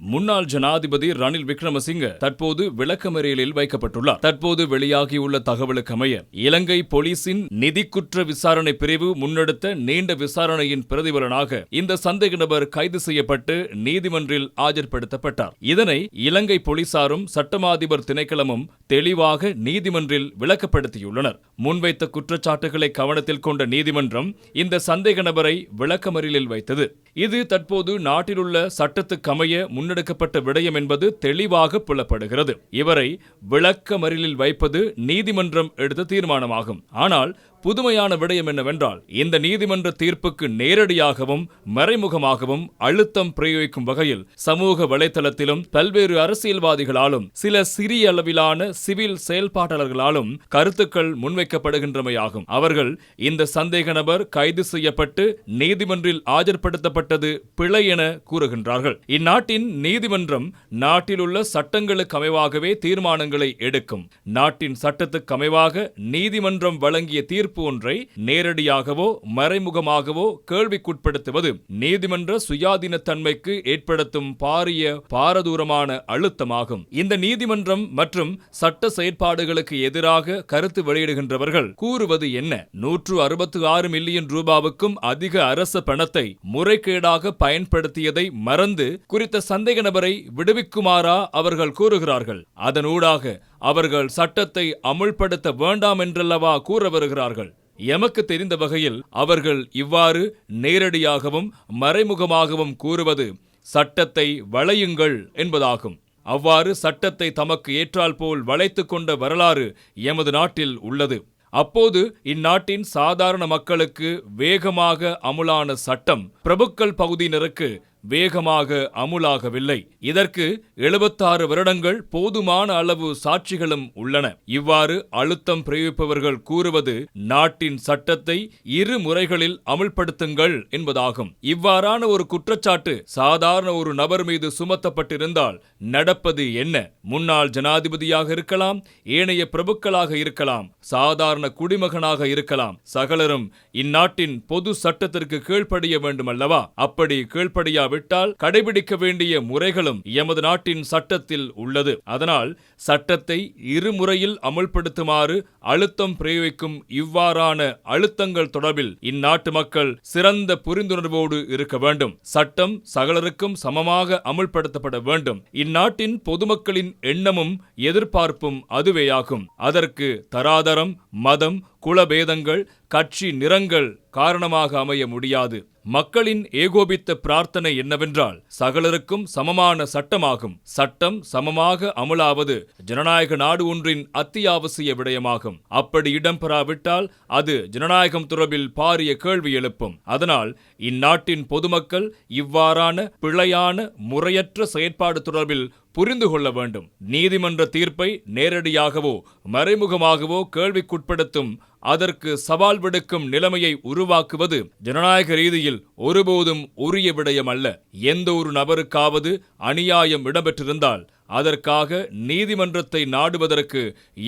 முன்னாள் ஜனாதிபதி ரணில் விக்ரமசிங்க தற்போது விளக்கமறியலில் வைக்கப்பட்டுள்ளார். தற்போது வெளியாகியுள்ள தகவலுக்கமைய இலங்கை போலீசின் நிதி குற்ற விசாரணை பிரிவு முன்னெடுத்த நீண்ட விசாரணையின் பிரதிபலனாக இந்த சந்தேக நபர் கைது செய்யப்பட்டு நீதிமன்றில் ஆஜர்படுத்தப்பட்டார். இதனை இலங்கை போலீசாரும் சட்டமாதிபர் திணைக்களமும் தெளிவாக நீதிமன்றில் விளக்கப்படுத்தியுள்ளனர். முன்வைத்த குற்றச்சாட்டுகளை கவனத்தில் கொண்ட நீதிமன்றம் இந்த சந்தேக நபரை விளக்கமறியலில் வைத்தது. இது தற்போது நாட்டிலுள்ள சட்டத்துக்கமைய முன்னெடுக்கப்பட்ட விடயம் என்பது தெளிவாக புலப்படுகிறது. இவரை விளக்க மறியலில் வைப்பது நீதிமன்றம் எடுத்த தீர்மானமாகும். ஆனால் புதுமையான விடயம் என்னவென்றால் இந்த நீதிமன்ற தீர்ப்புக்கு நேரடியாகவும் மறைமுகமாகவும் அழுத்தம் பிரயோகிக்கும் வகையில் சமூக வலைதளத்திலும் பல்வேறு அரசியல்வாதிகளாலும் சில சிறிய அளவிலான சிவில் செயல்பாட்டாளர்களாலும் கருத்துக்கள் முன்வைக்கப்படுகின்றமையாகும். அவர்கள் இந்த சந்தேக நபர் கைது செய்யப்பட்டு நீதிமன்றில் ஆஜர்படுத்தப்பட்டது பிழை என கூறுகின்றார்கள். இந்நாட்டின் நீதிமன்றம் நாட்டில் உள்ள சட்டங்களுக்கு அமைவாகவே தீர்மானங்களை எடுக்கும். நாட்டின் சட்டத்துக்கு அமைவாக நீதிமன்றம் வழங்கிய தீர்ப்பு ஒன்றை நேரடியாகவோ மறைமுகமாகவோ கேள்விக்குட்படுத்துவது நீதிமன்ற சுயாதீனத்தன்மைக்கு ஏற்படுத்தும் பாரிய பாரதூரமான அழுத்தமாகும். இந்த நீதிமன்றம் மற்றும் சட்ட செயற்பாடுகளுக்கு எதிராக கருத்து வெளியிடுகின்றவர்கள் கூறுவது என்ன? நூற்று அறுபத்து ஆறு மில்லியன் ரூபாவுக்கும் அதிக அரச பணத்தை முறைகேடாக பயன்படுத்தியதை மறந்து குறித்த சந்தேக நபரை விடுவிக்குமாறா அவர்கள் கூறுகிறார்கள். அதனூடாக அவர்கள் சட்டத்தை அமுல்படுத்த வேண்டாம் என்றல்லவா கூற வருகிறார்கள். எமக்கு தெரிந்த வகையில் அவர்கள் இவ்வாறு நேரடியாகவும் மறைமுகமாகவும் கூறுவது சட்டத்தை வளையுங்கள் என்பதாகும். அவ்வாறு சட்டத்தை தமக்கு ஏற்றால் போல் வளைத்து கொண்ட வரலாறு எமது நாட்டில் உள்ளது. அப்போது இந்நாட்டின் சாதாரண மக்களுக்கு வேகமாக அமுலான சட்டம் பிரபுக்கள் பகுதியினருக்கு வேகமாக அமுலாகவில்லை. இதற்கு எழுபத்தாறு வருடங்கள் போதுமான அளவு சாட்சிகளும் உள்ளன. இவ்வாறு அழுத்தம் பிரயோகிப்பவர்கள் கூறுவது நாட்டின் சட்டத்தை இரு முறைகளில் அமுல்படுத்துங்கள் என்பதாகும். இவ்வாறான ஒரு குற்றச்சாட்டு சாதாரண ஒரு நபர் மீது சுமத்தப்பட்டிருந்தால் நடப்பது என்ன? முன்னாள் ஜனாதிபதியாக இருக்கலாம் ஏனைய பிரபுக்களாக இருக்கலாம் சாதாரண குடிமகனாக இருக்கலாம் சகலரும் இந்நாட்டின் பொது சட்டத்திற்கு கீழ்ப்படிய வேண்டுமல்லவா? அப்படி கீழ்ப்படியா விட்டால் கடைபிடிக்க வேண்டிய முறைகளும் எமது நாட்டின் சட்டத்தில் உள்ளது. அதனால் சட்டத்தை இருமுறையில் அமுல்படுத்துமாறு அழுத்தம் பிரயோகிக்கும் இவ்வாறான அழுத்தங்கள் தொடர்பில் இந்நாட்டு மக்கள் சிறந்த புரிந்துணர்வோடு இருக்க வேண்டும். சட்டம் சகலருக்கும் சமமாக அமுல்படுத்தப்பட வேண்டும். இந்நாட்டின் பொதுமக்களின் எண்ணமும் எதிர்பார்ப்பும் அதுவேயாகும். அதற்கு தராதரம் மதம் குலபேதங்கள் கட்சி நிறங்கள் காரணமாக அமைய முடியாது. மக்களின் ஏகோபித்த பிரார்த்தனை என்னவென்றால் சகலருக்கும் சமமான சட்டமாகும். சட்டம் சமமாக அமலாவது ஜனநாயக நாடு ஒன்றின் அத்தியாவசிய விடயமாகும். அப்படி இடம்பெறாவிட்டால் அது ஜனநாயகம் தொடர்பில் பாரிய கேள்வி எழுப்பும். அதனால் இந்நாட்டின் பொதுமக்கள் இவ்வாறான பிழையான முறையற்ற செயற்பாடு தொடர்பில் புரிந்து கொள்ள வேண்டும். நீதிமன்ற தீர்ப்பை நேரடியாகவோ மறைமுகமாகவோ கேள்விக்குட்படுத்தும் அதற்கு சவால் விடுக்கும் நிலைமையை உருவாக்குவது ஜனநாயக ரீதியில் ஒருபோதும் உரிய விடயம் அல்ல. எந்த ஒரு நபருக்காவது அநியாயம் இடம்பெற்றிருந்தால் அதற்காக நீதிமன்றத்தை நாடுவதற்கு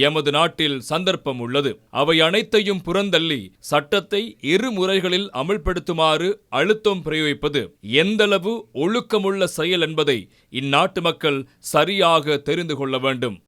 எமது நாட்டில் சந்தர்ப்பம் உள்ளது. அவை அனைத்தையும் புறந்தள்ளி சட்டத்தை இரு முறைகளில் அமல்படுத்துமாறு அழுத்தம் பிரயோகிப்பது எந்தளவு ஒழுக்கமுள்ள செயல் என்பதை இந்நாட்டு மக்கள் சரியாக தெரிந்து கொள்ள வேண்டும்.